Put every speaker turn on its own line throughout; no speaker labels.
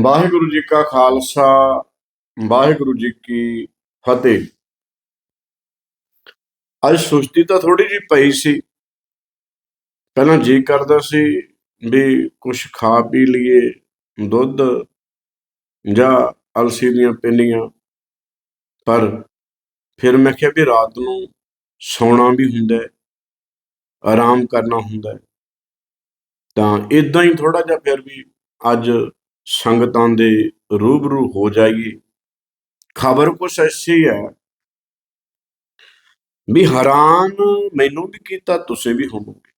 ਵਾਹਿਗੁਰੂ ਜੀ ਕਾ ਖਾਲਸਾ, ਵਾਹਿਗੁਰੂ ਜੀ ਕੀ ਫਤਿਹ। ਅੱਜ ਸੁਸਤੀ ਤਾਂ ਥੋੜੀ ਜਿਹੀ ਪਈ ਸੀ। ਪਹਿਲਾਂ ਜੀ ਕਰਦਾ ਸੀ ਵੀ ਕੁਝ ਖਾ ਪੀ ਲਈਏ, ਦੁੱਧ ਜਾਂ ਅਲਸੀ ਦੀਆਂ ਪਿੰਨੀਆਂ। ਪਰ ਫਿਰ ਮੈਂ ਕਿਹਾ ਵੀ ਰਾਤ ਨੂੰ ਸੌਣਾ ਵੀ ਹੁੰਦਾ ਹੈ, ਆਰਾਮ ਕਰਨਾ ਹੁੰਦਾ ਹੈ। ਤਾਂ ਇਦਾਂ ਹੀ ਥੋੜਾ ਜਿਹਾ ਫਿਰ ਵੀ ਅੱਜ ਸੰਗਤਾਂ ਦੇ ਰੂਬਰੂ ਹੋ ਜਾਈਏ ਖਬਰ ਕੁਛ ਐਸੀ ਹੈ ਵੀ ਹੈਰਾਨ ਮੈਨੂੰ ਵੀ ਕੀਤਾ ਤੁਸੀਂ ਵੀ ਹੋਵੋਗੇ।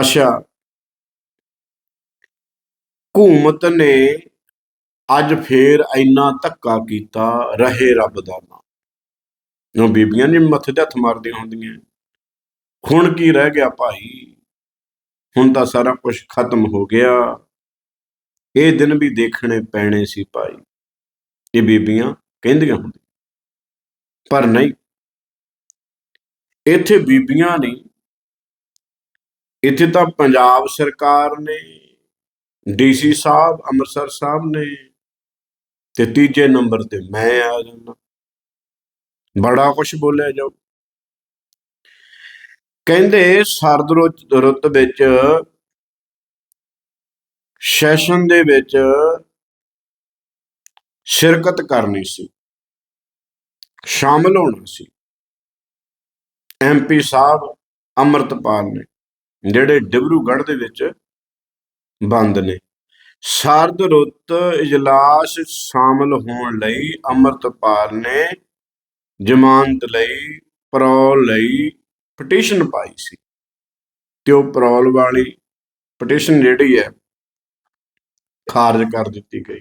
ਅੱਛਾ। ਹਕੂਮਤ ਨੇ ਅੱਜ ਫੇਰ ਇੰਨਾ ਧੱਕਾ ਕੀਤਾ, ਰਹੇ ਰੱਬ ਦਾ ਨਾਮ। ਉਹ ਬੀਬੀਆਂ ਨੇ ਮੱਥੇ ਤੇ ਹੱਥ ਮਾਰਦੀਆਂ ਹੁੰਦੀਆਂ। ਹੁਣ ਕੀ ਰਹਿ ਗਿਆ ਭਾਈ? ਹੁਣ ਤਾਂ ਸਾਰਾ ਕੁਝ ਖਤਮ ਹੋ ਗਿਆ। ਇਹ ਦਿਨ ਵੀ ਦੇਖਣੇ ਪੈਣੇ ਸੀ ਭਾਈ। ਇਹ ਬੀਬੀਆਂ ਕਹਿੰਦੀਆਂ ਹੁੰਦੀਆਂ। ਪਰ ਨਹੀਂ। ਇੱਥੇ ਬੀਬੀਆਂ ਨਹੀਂ। ਇੱਥੇ ਤਾਂ ਪੰਜਾਬ ਸਰਕਾਰ ਨੇ ਡੀਸੀ ਸਾਹਿਬ, ਅੰਮ੍ਰਿਤਸਰ ਸਾਹਿਬ ਨੇ ਤੇ ਤੀਜੇ ਨੰਬਰ ਤੇ ਮੈਂ ਆ ਜਾਂਦਾ। ਬੜਾ ਕੁਝ ਬੋਲਿਆ ਜਾਓ ਕਹਿੰਦੇ ਸਰਦ ਰੁੱਤ ਰੁੱਤ ਵਿੱਚ ਸੈਸ਼ਨ ਦੇ ਵਿੱਚ ਸ਼ਿਰਕਤ ਕਰਨੀ ਸੀ। ਸ਼ਾਮਲ ਹੋਣਾ ਸੀ। ਐਮਪੀ ਸਾਹਿਬ ਅਮਰਤਪਾਲ ਨੇ, ਜਿਹੜੇ ਡਿਬਰੂਗੜ੍ਹ ਦੇ ਵਿੱਚ ਬੰਦ ਨੇ। ਸਰਦ ਰੁੱਤ ਇਜਲਾਸ ਸ਼ਾਮਲ ਹੋਣ ਲਈ ਅਮਰਤਪਾਲ ਨੇ ਜ਼ਮਾਨਤ ਲਈ, ਪਰੋਲ ਲਈ ਪਟੀਸ਼ਨ ਪਾਈ ਸੀ। ਤੇ ਉਹ ਪਰੋਲ ਵਾਲੀ ਪਟੀਸ਼ਨ ਜਿਹੜੀ ਹੈ ਖਾਰਜ ਕਰ ਦਿੱਤੀ ਗਈ।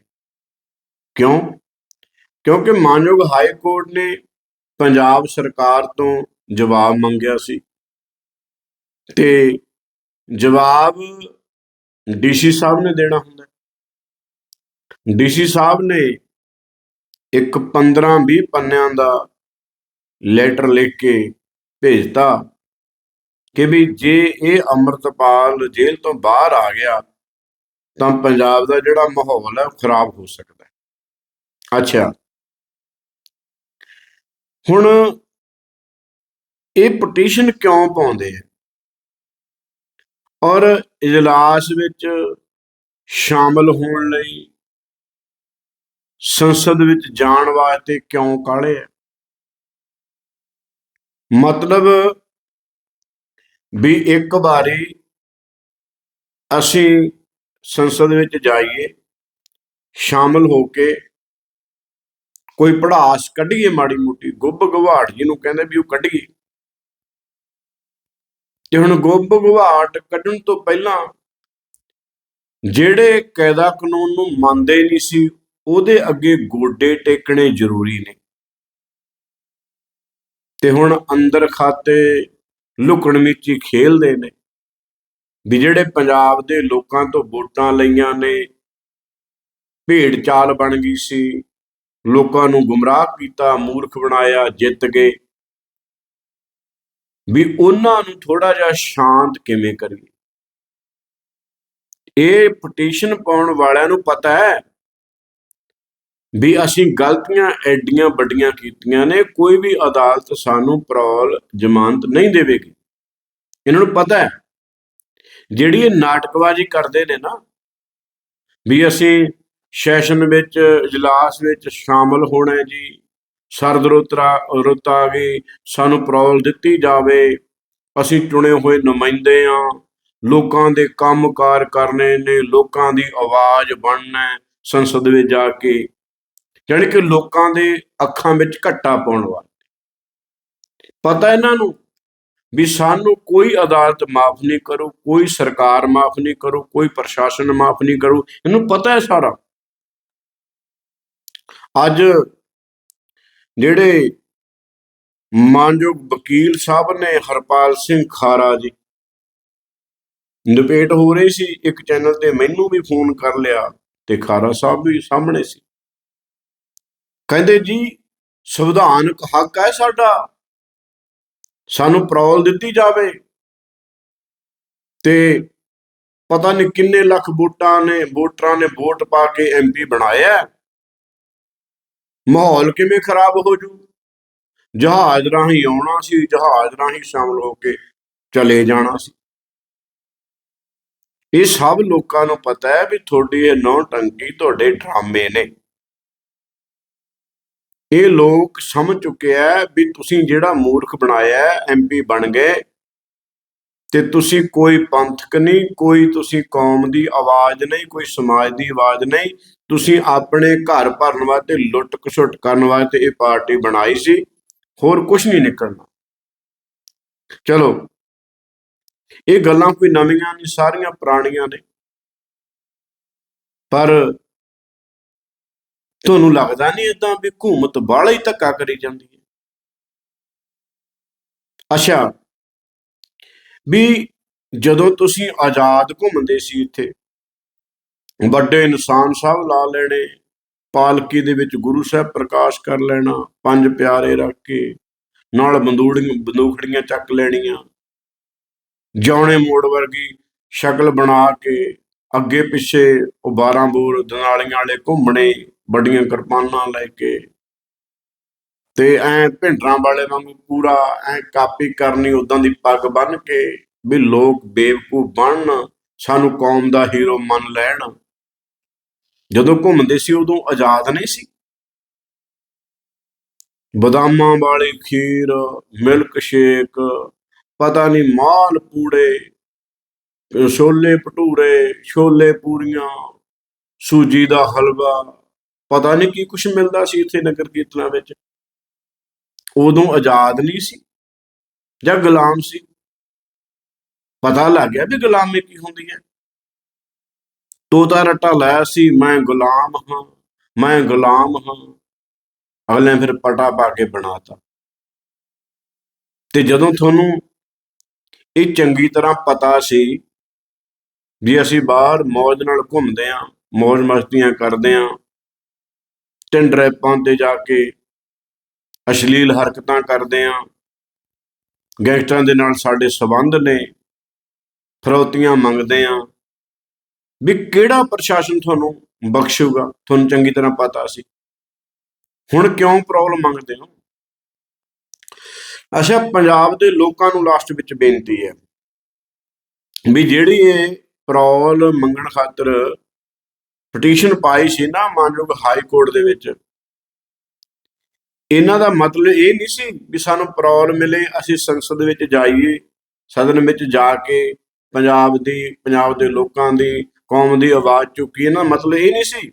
ਕਿਉਂ? ਕਿਉਂਕਿ ਮਾਨਯੋਗ ਹਾਈ ਕੋਰਟ ਨੇ ਪੰਜਾਬ ਸਰਕਾਰ ਤੋਂ ਜਵਾਬ ਮੰਗਿਆ ਸੀ ਤੇ ਜਵਾਬ ਡੀਸੀ ਸਾਹਿਬ ਨੇ ਦੇਣਾ ਹੁੰਦਾ ਡੀਸੀ ਸਾਹਿਬ ਨੇ ਇੱਕ 15 20 ਪੰਨਿਆਂ ਦਾ ਲੈਟਰ ਲਿਖ ਕੇ ਭੇਜਤਾ ਕਿ ਵੀ ਜੇ ਇਹ ਅੰਮ੍ਰਿਤਪਾਲ ਜੇਲ੍ਹ ਤੋਂ ਬਾਹਰ ਆ ਗਿਆ ਤਾਂ ਪੰਜਾਬ ਦਾ ਜਿਹੜਾ ਮਾਹੌਲ ਹੈ ਉਹ ਖਰਾਬ ਹੋ ਸਕਦਾ ਹੈ। ਅੱਛਾ। ਹੁਣ ਇਹ ਪਟੀਸ਼ਨ ਕਿਉਂ ਪਾਉਂਦੇ ਆ? ਔਰ ਇਜਲਾਸ ਵਿੱਚ ਸ਼ਾਮਲ ਹੋਣ ਲਈ ਸੰਸਦ ਵਿੱਚ ਜਾਣ ਵਾਸਤੇ ਕਿਉਂ ਕਾਲੇ ਆ? ਮਤਲਬ ਵੀ ਇੱਕ ਵਾਰੀ ਅਸੀਂ ਸੰਸਦ ਵਿੱਚ ਜਾਈਏ, ਸ਼ਾਮਲ ਹੋ ਕੇ ਕੋਈ ਪੜਾਸ ਕੱਢੀਏ ਮਾੜੀ ਮੋਟੀ, ਗੁੱਬ ਗਵਾੜ ਜਿਹਨੂੰ ਕਹਿੰਦੇ ਵੀ ਉਹ ਕੱਢੀਏ। ਤੇ ਹੁਣ ਗੁੱਬ ਗਵਾਟ ਕੱਢਣ ਤੋਂ ਪਹਿਲਾਂ ਜਿਹੜੇ ਕਾਇਦਾ ਕਾਨੂੰਨ ਨੂੰ ਮੰਨਦੇ ਨਹੀਂ ਸੀ, ਉਹਦੇ ਅੱਗੇ ਗੋਡੇ ਟੇਕਣੇ ਜ਼ਰੂਰੀ ਨੇ। ਤੇ ਹੁਣ ਅੰਦਰ ਖਾਤੇ ਲੁਕਣ ਮਿੱਚੀ ਖੇਲਦੇ ਨੇ। ਵੀ ਜਿਹੜੇ ਪੰਜਾਬ ਦੇ ਲੋਕਾਂ ਤੋਂ ਵੋਟਾਂ ਲਈਆਂ ਨੇ, ਭੇਡ ਚਾਲ ਬਣ ਗਈ ਸੀ, ਲੋਕਾਂ ਨੂੰ ਗੁੰਮਰਾਹ ਕੀਤਾ, ਮੂਰਖ ਬਣਾਇਆ, ਜਿੱਤ ਗਏ। ਵੀ ਉਹਨਾਂ ਨੂੰ ਥੋੜਾ ਜਿਹਾ ਸ਼ਾਂਤ ਕਿਵੇਂ ਕਰੀਏ? ਇਹ ਪਟੀਸ਼ਨ ਪਾਉਣ ਵਾਲਿਆਂ ਨੂੰ ਪਤਾ ਹੈ ਵੀ ਅਸੀਂ ਗਲਤੀਆਂ ਐਡੀਆਂ ਵੱਡੀਆਂ ਕੀਤੀਆਂ ਨੇ, ਕੋਈ ਵੀ ਅਦਾਲਤ ਸਾਨੂੰ ਪਰੋਲ ਜ਼ਮਾਨਤ ਨਹੀਂ ਦੇਵੇਗੀ। ਇਹਨਾਂ ਨੂੰ ਪਤਾ ਹੈ ਜਿਹੜੀ ਇਹ ਨਾਟਕਬਾਜ਼ੀ ਕਰਦੇ ਨੇ ਨਾ, ਵੀ ਅਸੀਂ ਸੈਸ਼ਨ ਵਿੱਚ, ਇਜਲਾਸ ਵਿੱਚ ਸ਼ਾਮਲ ਹੋਣਾ ਜੀ, ਸਰਦ ਰੁੱਤਰਾ, ਰੁੱਤ ਆ ਗਈ ਸਾਨੂੰ ਪਰੋਲ ਦਿੱਤੀ ਜਾਵੇ, ਅਸੀਂ ਚੁਣੇ ਹੋਏ ਨੁਮਾਇੰਦੇ ਆ ਲੋਕਾਂ ਦੇ ਕੰਮਕਾਰ ਕਰਨੇ ਨੇ, ਲੋਕਾਂ ਦੀ ਆਵਾਜ਼ ਬਣਨਾ ਸੰਸਦ ਵਿੱਚ ਜਾ ਕੇ। ਜਾਣੀ ਕਿ ਲੋਕਾਂ ਦੇ ਅੱਖਾਂ ਵਿੱਚ ਘੱਟਾ ਪਾਉਣ ਵਾਲੇ ਪਤਾ ਇਹਨਾਂ ਨੂੰ ਵੀ ਸਾਨੂੰ ਕੋਈ ਅਦਾਲਤ ਮਾਫ ਨਹੀਂ ਕਰੂ, ਕੋਈ ਸਰਕਾਰ ਮਾਫ ਨਹੀਂ ਕਰੂ, ਕੋਈ ਪ੍ਰਸ਼ਾਸਨ ਮਾਫ ਨਹੀਂ ਕਰੂ, ਇਹਨੂੰ ਪਤਾ ਹੈ ਸਾਰਾ। ਅੱਜ ਜਿਹੜੇ ਮਾਨਯੋਗ ਵਕੀਲ ਸਾਹਿਬ ਨੇ ਹਰਪਾਲ ਸਿੰਘ ਖਾਰਾ ਜੀ ਡਿਬੇਟ ਹੋ ਰਹੀ ਸੀ, ਇੱਕ ਚੈਨਲ ਤੇ ਮੈਨੂੰ ਵੀ ਫੋਨ ਕਰ ਲਿਆ ਤੇ ਖਾਰਾ ਸਾਹਿਬ ਵੀ ਸਾਹਮਣੇ ਸੀ। ਕਹਿੰਦੇ ਜੀ, ਸੰਵਿਧਾਨਕ ਹੱਕ ਹੈ ਸਾਡਾ। ਸਾਨੂੰ ਪਰੋਲ ਦਿੱਤੀ ਜਾਵੇ। ਤੇ ਪਤਾ ਨਹੀਂ ਕਿੰਨੇ ਲੱਖ ਵੋਟਾਂ ਨੇ, ਵੋਟਰਾਂ ਨੇ ਵੋਟ ਪਾ ਕੇ ਐਮਪੀ ਬਣਾਇਆ ਮਾਹੌਲ ਕਿਵੇਂ ਖਰਾਬ ਹੋ ਜੂ? ਜਹਾਜ਼ ਰਾਹੀਂ ਆਉਣਾ ਸੀ, ਜਹਾਜ਼ ਰਾਹੀਂ ਸ਼ਾਮਲ ਹੋ ਕੇ ਚਲੇ ਜਾਣਾ ਸੀ। ਇਹ ਸਭ ਲੋਕਾਂ ਨੂੰ ਪਤਾ ਹੈ ਵੀ ਤੁਹਾਡੀ ਇਹ ਨੌ ਟੰਕੀ ਤੁਹਾਡੇ ਡਰਾਮੇ ਨੇ। ਇਹ ਲੋਕ ਸਮਝ ਚੁੱਕੇ ਆ ਵੀ ਤੁਸੀਂ ਜਿਹੜਾ ਮੂਰਖ ਬਣਾਇਆ ਐਮਪੀ ਬਣ ਗਏ ਤੇ ਤੁਸੀਂ ਕੋਈ ਪੰਥਕ ਨਹੀਂ, ਕੋਈ ਤੁਸੀਂ ਕੌਮ ਦੀ ਆਵਾਜ਼ ਨਹੀਂ, ਕੋਈ ਸਮਾਜ ਦੀ ਆਵਾਜ਼ ਨਹੀਂ, ਤੁਸੀਂ ਆਪਣੇ ਘਰ ਭਰਨ ਵਾਸਤੇ ਲੁੱਟ ਖਸੁੱਟ ਕਰਨ ਵਾਸਤੇ ਇਹ ਪਾਰਟੀ ਬਣਾਈ ਸੀ, ਹੋਰ ਕੁਝ ਨਹੀਂ ਨਿਕਲਣਾ। ਚਲੋ, ਇਹ ਗੱਲਾਂ ਕੋਈ ਨਵੀਆਂ ਨਹੀਂ, ਸਾਰੀਆਂ ਪੁਰਾਣੀਆਂ ਨੇ। ਪਰ ਤੁਹਾਨੂੰ ਲੱਗਦਾ ਨਹੀਂ ਇਦਾਂ ਵੀ ਹਕੂਮਤ ਬਾਹਲਾ ਹੀ ਧੱਕਾ ਕਰੀ ਜਾਂਦੀ ਹੈ? ਅੱਛਾ। ਵੀ ਜਦੋਂ ਤੁਸੀਂ ਆਜ਼ਾਦ ਘੁੰਮਦੇ ਸੀ ਇੱਥੇ ਵੱਡੇ ਇਨਸਾਨ ਸਾਹਿਬ ਲਾ ਲੈਣੇ ਪਾਲਕੀ ਦੇ ਵਿੱਚ ਗੁਰੂ ਸਾਹਿਬ ਪ੍ਰਕਾਸ਼ ਕਰ ਲੈਣਾ ਪੰਜ ਪਿਆਰੇ ਰੱਖ ਕੇ ਨਾਲ ਬੰਦੂੜੀਆਂ ਬੰਦੂਖੜੀਆਂ ਚੱਕ ਲੈਣੀਆਂ ਜੌਣੇ ਮੋੜ ਵਰਗੀ ਸ਼ਕਲ ਬਣਾ ਕੇ ਅੱਗੇ ਪਿੱਛੇ ਉਹ 12 ਬੋਰ ਦਨਾਲੀਆਂ ਵਾਲੇ ਘੁੰਮਣੇ ਵੱਡੀਆਂ ਕਿਰਪਾਨਾਂ ਲੈ ਕੇ। ਤੇ ਐ ਭਿੰਡਰਾਂ ਵਾਲੇ ਵਾਂਗੂ ਪੂਰਾ ਐ ਕਾਪੀ ਕਰਨੀ ਉਦਾਂ ਦੀ ਪੱਗ ਬੰਨ ਕੇ ਵੀ ਲੋਕ ਬੇਵਕੂਫ ਬਣਨ, ਸਾਨੂੰ ਕੌਮ ਦਾ ਹੀਰੋ ਮੰਨ ਲੈਣ। ਜਦੋਂ ਘੁੰਮਦੇ ਸੀ, ਉਦੋਂ ਆਜ਼ਾਦ ਨਹੀਂ ਸੀ। ਬਦਾਮਾਂ ਵਾਲੀ ਖੀਰ, ਮਿਲਕ ਸ਼ੇਕ, ਪਤਾ ਨਹੀਂ ਮਾਲ ਪੂੜੇ, ਛੋਲੇ ਭਟੂਰੇ, ਛੋਲੇ ਪੂਰੀਆਂ, ਸੂਜੀ ਦਾ ਹਲਵਾ ਪਤਾ ਨਹੀਂ ਕੀ ਕੁਝ ਮਿਲਦਾ ਸੀ ਇੱਥੇ ਨਗਰ ਕੀਰਤਨਾਂ ਵਿੱਚ। ਉਦੋਂ ਆਜ਼ਾਦ ਨਹੀਂ ਸੀ ਜਾਂ ਗੁਲਾਮ ਸੀ। ਪਤਾ ਲੱਗ ਗਿਆ ਵੀ ਗੁਲਾਮੀ ਕੀ ਹੁੰਦੀ ਹੈ। ਤੋਤਾ ਰੱਟਾ ਲਾਇਆ ਸੀ, ਮੈਂ ਗੁਲਾਮ ਹਾਂ, ਮੈਂ ਗੁਲਾਮ ਹਾਂ। ਅਗਲੇ ਫਿਰ ਪਟਾ ਪਾ ਕੇ ਬਣਾਤਾ। ਤੇ ਜਦੋਂ ਤੁਹਾਨੂੰ ਇਹ ਚੰਗੀ ਤਰ੍ਹਾਂ ਪਤਾ ਸੀ ਵੀ ਅਸੀਂ ਬਾਹਰ ਮੌਜ ਨਾਲ ਘੁੰਮਦੇ ਆਂ ਮੌਜ ਮਸਤੀਆਂ ਕਰਦੇ ਆਂ ਤਿੰਨ ਰੈਪਾਂ ਤੇ ਜਾ ਕੇ ਅਸ਼ਲੀਲ ਹਰਕਤਾਂ ਕਰਦੇ ਆਂ। ਗੈਂਗਸਟਰਾਂ ਦੇ ਨਾਲ ਸਾਡੇ ਸਬੰਧ ਨੇ, ਫਰੋਤੀਆਂ ਮੰਗਦੇ ਆਂ। ਵੀ ਕਿਹੜਾ ਪ੍ਰਸ਼ਾਸਨ ਤੁਹਾਨੂੰ ਬਖਸ਼ੂਗਾ? ਤੁਹਾਨੂੰ ਚੰਗੀ ਤਰ੍ਹਾਂ ਪਤਾ ਸੀ। ਹੁਣ ਕਿਉਂ ਪ੍ਰੋਬਲਮ ਮੰਗਦੇ ਹੋ? ਅੱਛਾ, ਪੰਜਾਬ ਦੇ ਲੋਕਾਂ ਨੂੰ ਲਾਸਟ ਵਿੱਚ ਬੇਨਤੀ ਹੈ ਵੀ ਜਿਹੜੀ ਇਹ ਪ੍ਰੋਲ ਮੰਗਣ ਖਾਤਰ ਪਟੀਸ਼ਨ ਪਾਈ ਸੀ ਨਾ ਮਾਨਯੋਗ ਹਾਈ ਕੋਰਟ ਦੇ ਵਿੱਚ। ਇਹਨਾਂ ਦਾ ਮਤਲਬ ਇਹ ਨਹੀਂ ਸੀ ਵੀ ਸਾਨੂੰ ਪ੍ਰੋਲ ਮਿਲੇ, ਅਸੀਂ ਸੰਸਦ ਵਿੱਚ ਜਾਈਏ, ਸਦਨ ਵਿੱਚ ਜਾ ਕੇ ਪੰਜਾਬ ਦੀ, ਪੰਜਾਬ ਦੇ ਲੋਕਾਂ ਦੀ, ਕੌਮ ਦੀ ਆਵਾਜ਼ ਚੁੱਕੀ। ਇਹਨਾਂ ਦਾ ਮਤਲਬ ਇਹ ਨਹੀਂ ਸੀ।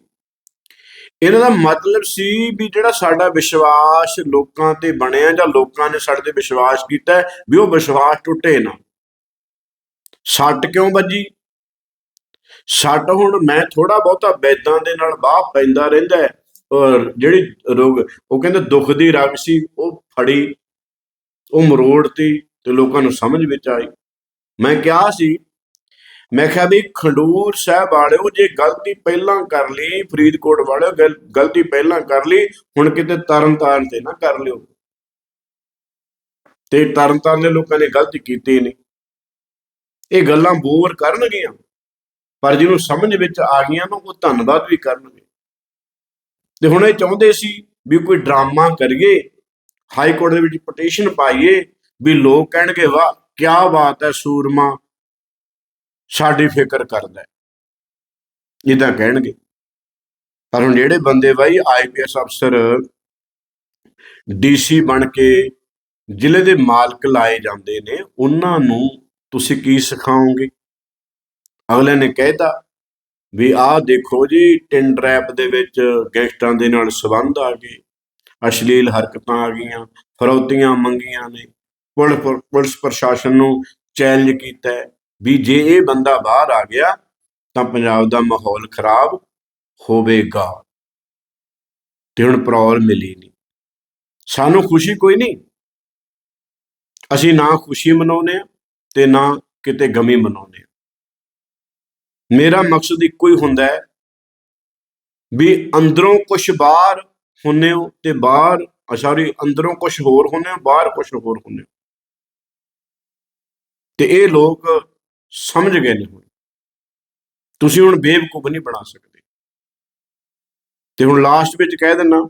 ਇਹਨਾਂ ਦਾ ਮਤਲਬ ਸੀ ਵੀ ਜਿਹੜਾ ਸਾਡਾ ਵਿਸ਼ਵਾਸ ਲੋਕਾਂ ਤੇ ਬਣਿਆ ਜਾਂ ਲੋਕਾਂ ਨੇ ਸਾਡੇ ਤੇ ਵਿਸ਼ਵਾਸ ਕੀਤਾ ਵੀ ਉਹ ਵਿਸ਼ਵਾਸ ਟੁੱਟੇ ਨਾ। ਸੱਟ ਕਿਉਂ ਵੱਜੀ? ਛੱਡ ਹੁਣ ਮੈਂ ਥੋੜਾ ਬਹੁਤਾ ਬੈਦਾਂ ਦੇ ਨਾਲ ਬਾਹ ਪੈਂਦਾ ਰਹਿੰਦਾ ਹੈ, ਔਰ ਜਿਹੜੀ ਰੋਗ ਉਹ ਕਹਿੰਦੇ ਦੁੱਖ ਦੀ ਰਗ ਸੀ ਉਹ ਫੜੀ ਉਹ ਮਰੋੜਤੀ ਤੇ ਲੋਕਾਂ ਨੂੰ ਸਮਝ ਵਿੱਚ ਆਈ। ਮੈਂ ਕਿਹਾ ਸੀ ਮੈਂ ਕਿਹਾ ਵੀ ਖੰਡੂਰ ਸਾਹਿਬ ਵਾਲਿਓ ਜੇ ਗਲਤੀ ਪਹਿਲਾਂ ਕਰ ਲਈ ਫਰੀਦਕੋਟ ਵਾਲਿਓ ਗਲ- ਗਲਤੀ ਪਹਿਲਾਂ ਕਰ ਲਈ ਹੁਣ ਕਿਤੇ ਤਰਨਤਾਰਨ ਤੇ ਨਾ ਕਰ ਲਿਓ। ਤੇ ਤਰਨਤਾਰਨ ਦੇ ਲੋਕਾਂ ਨੇ ਗਲਤੀ ਕੀਤੀ ਨਹੀਂ। ਇਹ ਗੱਲਾਂ ਬੋਰ ਕਰਨਗੀਆਂ। ਪਰ ਜਿਹਨੂੰ ਸਮਝ ਵਿੱਚ ਆ ਗਈਆਂ ਨਾ, ਉਹ ਧੰਨਵਾਦ ਵੀ ਕਰਨਗੇ। ਤੇ ਹੁਣ ਇਹ ਚਾਹੁੰਦੇ ਸੀ ਵੀ ਕੋਈ ਡਰਾਮਾ ਕਰੀਏ, ਹਾਈ ਕੋਰਟ ਦੇ ਵਿੱਚ ਪਟੀਸ਼ਨ ਪਾਈਏ ਵੀ ਲੋਕ ਕਹਿਣਗੇ, ਵਾਹ ਕੀ ਬਾਤ ਹੈ ਸੂਰਮਾ, ਸਾਡੀ ਫਿਕਰ ਕਰਦਾ ਹੈ। ਇਦਾਂ ਕਹਿਣਗੇ। ਪਰ ਹੁਣ ਜਿਹੜੇ ਬੰਦੇ ਬਾਈ ਆਈਪੀਐਸ ਅਫਸਰ ਡੀਸੀ ਬਣ ਕੇ ਜ਼ਿਲ੍ਹੇ ਦੇ ਮਾਲਕ ਲਾਏ ਜਾਂਦੇ ਨੇ, ਉਹਨਾਂ ਨੂੰ ਤੁਸੀਂ ਕੀ ਸਿਖਾਓਗੇ? ਅਗਲੇ ਨੇ ਕਹਿਤਾ ਵੀ ਆਹ ਦੇਖੋ ਜੀ ਟਿੰਡਰੈਪ ਦੇ ਵਿੱਚ ਗੈਂਗਸਟਰਾਂ ਦੇ ਨਾਲ ਸਬੰਧ ਆ ਗਏ। ਅਸ਼ਲੀਲ ਹਰਕਤਾਂ ਆ ਗਈਆਂ, ਫਰੌਤੀਆਂ ਮੰਗੀਆਂ ਨੇ। ਪੁਲਿਸ ਪੁਲਿਸ ਪ੍ਰਸ਼ਾਸਨ ਨੂੰ ਚੈਲੰਜ ਕੀਤਾ ਵੀ ਜੇ ਇਹ ਬੰਦਾ ਬਾਹਰ ਆ ਗਿਆ, ਤਾਂ ਪੰਜਾਬ ਦਾ ਮਾਹੌਲ ਖਰਾਬ ਹੋਵੇਗਾ। ਤੇ ਹੁਣ ਪ੍ਰੋਬਲਮ ਮਿਲੀ ਨਹੀਂ। ਸਾਨੂੰ ਖੁਸ਼ੀ ਕੋਈ ਨਹੀਂ। ਅਸੀਂ ਨਾ ਖੁਸ਼ੀ ਮਨਾਉਂਦੇ ਆ ਤੇ ਨਾ ਕਿਤੇ ਗਮੀ ਮਨਾਉਂਦੇ ਆ ਮੇਰਾ ਮਕਸਦ ਇੱਕੋ ਹੀ ਹੁੰਦਾ ਹੈ ਵੀ ਅੰਦਰੋਂ ਕੁਝ ਬਾਹਰ ਹੁੰਨੇ ਹੋ ਤੇ ਬਾਹਰ ਸੌਰੀ ਅੰਦਰੋਂ ਕੁਝ ਹੋਰ ਹੁੰਨੇ ਹੋ ਬਾਹਰ ਕੁਝ ਹੋਰ ਹੁੰਨੇ ਹੋ। ਤੇ ਇਹ ਲੋਕ ਸਮਝ ਗਏ ਨੇ ਹੁਣ। ਤੁਸੀਂ ਹੁਣ ਬੇਵਕੂਫ ਨਹੀਂ ਬਣਾ ਸਕਦੇ। ਤੇ ਹੁਣ ਲਾਸਟ ਵਿੱਚ ਕਹਿ ਦਿੰਨਾ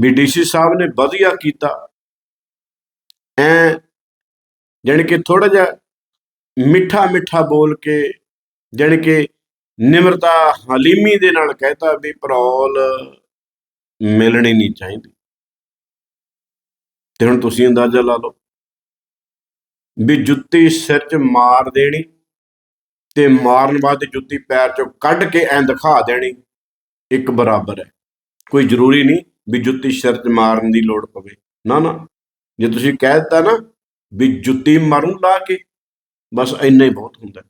ਵੀ ਡੀਸੀ ਸਾਹਿਬ ਨੇ ਵਧੀਆ ਕੀਤਾ। ਐ ਜਾਣੀ ਕਿ ਥੋੜਾ ਜਿਹਾ ਮਿੱਠਾ ਮਿੱਠਾ ਬੋਲ ਕੇ ਜਾਣੀ ਕਿ ਨਿਮਰਤਾ ਹਲੀਮੀ ਦੇ ਨਾਲ ਕਹਿਤਾ ਵੀ ਪਰੌਲ ਮਿਲਣੀ ਨਹੀਂ ਚਾਹੀਦੀ। ਤੇ ਹੁਣ ਤੁਸੀਂ ਅੰਦਾਜ਼ਾ ਲਾ ਲਓ ਵੀ ਜੁੱਤੀ ਸਿਰ 'ਚ ਮਾਰ ਦੇਣੀ ਤੇ ਮਾਰਨ ਬਾਅਦ ਜੁੱਤੀ ਪੈਰ 'ਚੋਂ ਕੱਢ ਕੇ ਐਂ ਦਿਖਾ ਦੇਣੀ, ਇੱਕ ਬਰਾਬਰ ਹੈ। ਕੋਈ ਜ਼ਰੂਰੀ ਨਹੀਂ ਵੀ ਜੁੱਤੀ ਸਿਰ 'ਚ ਮਾਰਨ ਦੀ ਲੋੜ ਪਵੇ। ਨਾ ਨਾ, ਜੇ ਤੁਸੀਂ ਕਹਿ ਦਿੱਤਾ ਨਾ ਵੀ ਜੁੱਤੀ ਮਾਰੂ ਲਾ ਕੇ, ਬਸ ਇੰਨਾ ਹੀ ਬਹੁਤ ਹੁੰਦਾ।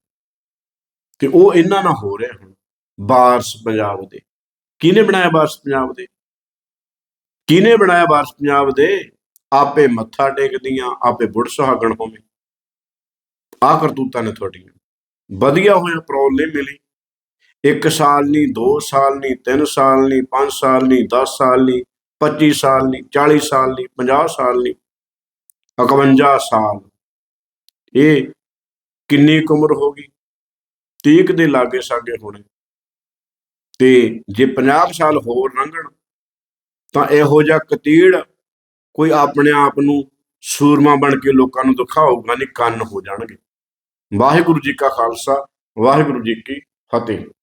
ਤੇ ਉਹ ਇਹਨਾਂ ਨਾਲ ਹੋ ਰਿਹਾ ਹੁਣ, ਬਾਰਸ ਪੰਜਾਬ ਦੇ। ਕਿਹਨੇ ਬਣਾਇਆ ਬਾਰਸ ਪੰਜਾਬ ਦੇ? ਕਿਹਨੇ ਬਣਾਇਆ ਬਾਰਸ ਪੰਜਾਬ ਦੇ? ਆਪੇ ਮੱਥਾ ਟੇਕਦੀਆਂ, ਆਪੇ ਬੁੜ ਸੁਹਾਗਣ ਹੋਵੇ। ਆ ਕਰਤੂਤਾਂ ਨੇ ਤੁਹਾਡੀਆਂ। ਵਧੀਆ ਹੋਇਆ ਪ੍ਰੋਲ ਨਹੀਂ ਮਿਲੀ। ਇੱਕ ਸਾਲ ਨਹੀਂ 2 ਸਾਲ ਨਹੀਂ 3 ਸਾਲ ਨਹੀਂ 5 ਸਾਲ ਨਹੀਂ 10 ਸਾਲ ਨਹੀਂ 25 ਸਾਲ ਨਹੀਂ 40 ਸਾਲ ਨਹੀਂ 50 ਸਾਲ ਨਹੀਂ 51 ਸਾਲ। ਇਹ ਕਿੰਨੀ ਕੁ ਉਮਰ ਹੋ ਗਈ? 30 ਦੇ ਲਾਗੇ ਸਾਗੇ ਹੋਣੇ। ਤੇ ਜੇ 50 ਸਾਲ ਹੋਰ ਲੰਘਣ, ਤਾਂ ਇਹੋ ਜਿਹਾ ਕਤੀੜ ਕੋਈ ਆਪਣੇ ਆਪ ਨੂੰ ਸੂਰਮਾ ਬਣ ਕੇ ਲੋਕਾਂ ਨੂੰ ਦਿਖਾਊਗਾ ਨਹੀਂ, ਕੰਨ ਹੋ ਜਾਣਗੇ। ਵਾਹਿਗੁਰੂ ਜੀ ਕਾ ਖਾਲਸਾ, ਵਾਹਿਗੁਰੂ ਜੀ ਕੀ ਫਤਿਹ।